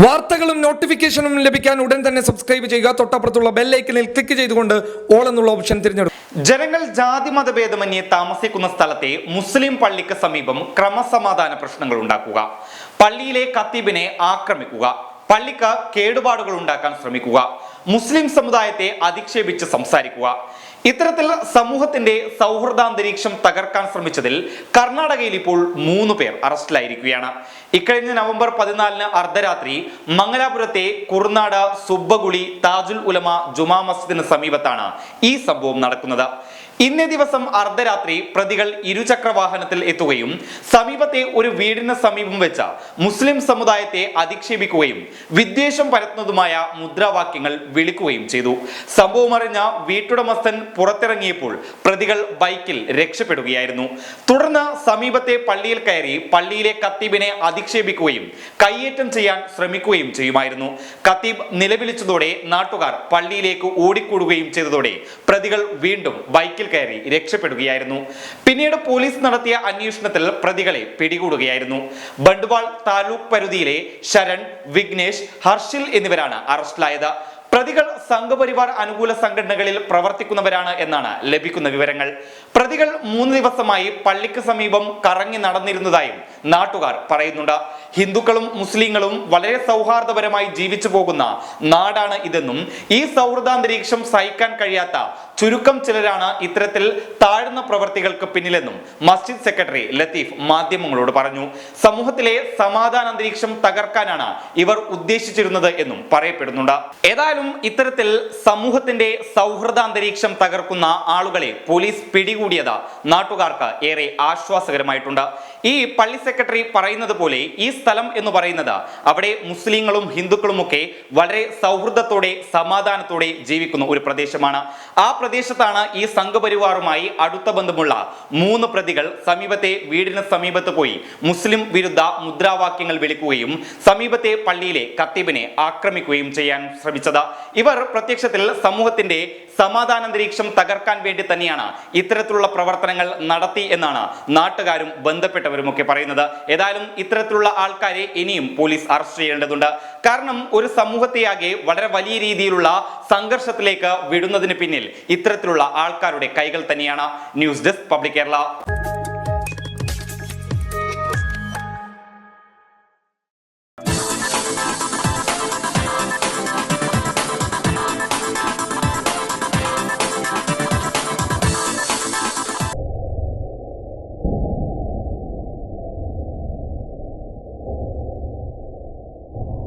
വാർത്തകളും നോട്ടിഫിക്കേഷനും ലഭിക്കാൻ ഉടൻ തന്നെ സബ്സ്ക്രൈബ് ചെയ്യുക. തൊട്ടപ്പുറത്തുള്ള ബെല്ലൈക്കനിൽ ക്ലിക്ക് ചെയ്തുകൊണ്ട് ഓൾ എന്നുള്ള ഓപ്ഷൻ തിരഞ്ഞെടുക്കും ജനങ്ങൾ ജാതി മതഭേദമന്യേ താമസിക്കുന്ന സ്ഥലത്തെ മുസ്ലിം പള്ളിക്ക് സമീപം ക്രമസമാധാന പ്രശ്നങ്ങൾ ഉണ്ടാക്കുക. പള്ളിയിലെ കത്തീബിനെ ആക്രമിക്കുക. പള്ളിക്ക് കേടുപാടുകൾ ഉണ്ടാക്കാൻ ശ്രമിക്കുക. മുസ്ലിം സമുദായത്തെ അധിക്ഷേപിച്ച് സംസാരിക്കുക. ഇത്തരത്തിൽ സമൂഹത്തിന്റെ സൗഹൃദാന്തരീക്ഷം തകർക്കാൻ ശ്രമിച്ചതിൽ കർണാടകയിൽ ഇപ്പോൾ മൂന്ന് പേർ അറസ്റ്റിലായിരിക്കുകയാണ്. ഇക്കഴിഞ്ഞ നവംബർ പതിനാലിന് അർദ്ധരാത്രി മംഗലാപുരത്തെ കുറുനാട് സുബ്ബഗുളി താജുൽ ഉലമ ജുമാ മസ്ജിദിന് സമീപത്താണ് ഈ സംഭവം നടക്കുന്നത്. ഇന്നേ ദിവസം അർദ്ധരാത്രി പ്രതികൾ ഇരുചക്ര വാഹനത്തിൽ എത്തുകയും സമീപത്തെ ഒരു വീടിന് സമീപം വെച്ച മുസ്ലിം സമുദായത്തെ അധിക്ഷേപിക്കുകയും വിദ്വേഷം പരത്തുന്നതുമായ മുദ്രാവാക്യങ്ങൾ വിളിക്കുകയും ചെയ്തു. സംഭവം അറിഞ്ഞ വീട്ടുടമസ്ഥൻ പുറത്തിറങ്ങിയപ്പോൾ പ്രതികൾ ബൈക്കിൽ രക്ഷപ്പെടുകയായിരുന്നു. തുടർന്ന് സമീപത്തെ പള്ളിയിൽ കയറി പള്ളിയിലെ കത്തീബിനെ അധിക്ഷേപിക്കുകയും കയ്യേറ്റം ചെയ്യാൻ ശ്രമിക്കുകയും ചെയ്യുമായിരുന്നു. കത്തീബ് നിലവിളിച്ചതോടെ നാട്ടുകാർ പള്ളിയിലേക്ക് ഓടിക്കൂടുകയും ചെയ്തതോടെ പ്രതികൾ വീണ്ടും ബൈക്കിൽ കയറി രക്ഷപ്പെടുകയായിരുന്നു. പിന്നീട് പോലീസ് നടത്തിയ അന്വേഷണത്തിൽ പ്രതികളെ പിടികൂടുകയായിരുന്നു. ബണ്ടുവാൾ താലൂക്ക് പരിധിയിലെ ശരൺ വിഘ്നേഷ് ഹർഷിൽ എന്നിവരാണ് അറസ്റ്റിലായത്. പ്രതികൾ സംഘപരിവാർ അനുകൂല സംഘടനകളിൽ പ്രവർത്തിക്കുന്നവരാണ് എന്നാണ് ലഭിക്കുന്ന വിവരങ്ങൾ. പ്രതികൾ മൂന്ന് ദിവസമായി പള്ളിക്ക് സമീപം കറങ്ങി നടന്നിരുന്നതായും നാട്ടുകാർ പറയുന്നുണ്ട്. ഹിന്ദുക്കളും മുസ്ലിങ്ങളും വളരെ സൗഹാർദ്ദപരമായി ജീവിച്ചു പോകുന്ന നാടാണ് ഇതെന്നും ഈ സൗഹൃദാന്തരീക്ഷം സഹിക്കാൻ കഴിയാത്ത ചുരുക്കം ചിലരാണ് ഇത്തരത്തിൽ താഴ്ന്ന പ്രവർത്തികൾക്ക് പിന്നിലെന്നും മസ്ജിദ് സെക്രട്ടറി ലത്തീഫ് മാധ്യമങ്ങളോട് പറഞ്ഞു. സമൂഹത്തിലെ സമാധാന അന്തരീക്ഷം തകർക്കാനാണ് ഇവർ ഉദ്ദേശിച്ചിരുന്നത് എന്നും പറയപ്പെടുന്നുണ്ട്. ഏതായാലും ഇത്തരത്തിൽ സമൂഹത്തിന്റെ സൗഹൃദാന്തരീക്ഷം തകർക്കുന്ന ആളുകളെ പോലീസ് പിടികൂടിയത് നാട്ടുകാർക്ക് ഏറെ ആശ്വാസകരമായിട്ടുണ്ട്. ഈ പള്ളി സെക്രട്ടറി പറയുന്നത് പോലെ ഈ സ്ഥലം എന്ന് പറയുന്നത് അവിടെ മുസ്ലിങ്ങളും ഹിന്ദുക്കളും ഒക്കെ വളരെ സൗഹൃദത്തോടെ സമാധാനത്തോടെ ജീവിക്കുന്ന ഒരു പ്രദേശമാണ്. ആ പ്രദേശത്താണ് ഈ സംഘപരിവാറുമായി അടുത്ത ബന്ധമുള്ള മൂന്ന് പ്രതികൾ സമീപത്തെ വീടിന് സമീപത്ത് പോയി മുസ്ലിം വിരുദ്ധ മുദ്രാവാക്യങ്ങൾ വിളിക്കുകയും സമീപത്തെ പള്ളിയിലെ കത്തീബിനെ ആക്രമിക്കുകയും ചെയ്യാൻ ശ്രമിച്ചത്. ഇവർ പ്രത്യക്ഷത്തിൽ സമൂഹത്തിന്റെ സമാധാന സമാധാനാന്തരീക്ഷം തകർക്കാൻ വേണ്ടി തന്നെയാണ് ഇത്തരത്തിലുള്ള പ്രവർത്തനങ്ങൾ നടത്തി എന്നാണ് നാട്ടുകാരും ബന്ധപ്പെട്ടവരും ഒക്കെ പറയുന്നത്. ഏതായാലും ഇത്തരത്തിലുള്ള ആൾക്കാരെ ഇനിയും പോലീസ് അറസ്റ്റ് ചെയ്യേണ്ടതുണ്ട്. കാരണം ഒരു സമൂഹത്തെയാകെ വളരെ വലിയ രീതിയിലുള്ള സംഘർഷത്തിലേക്ക് വിടുന്നതിന് പിന്നിൽ ഇത്തരത്തിലുള്ള ആൾക്കാരുടെ കൈകൾ തന്നെയാണ്. News desk public Kerala.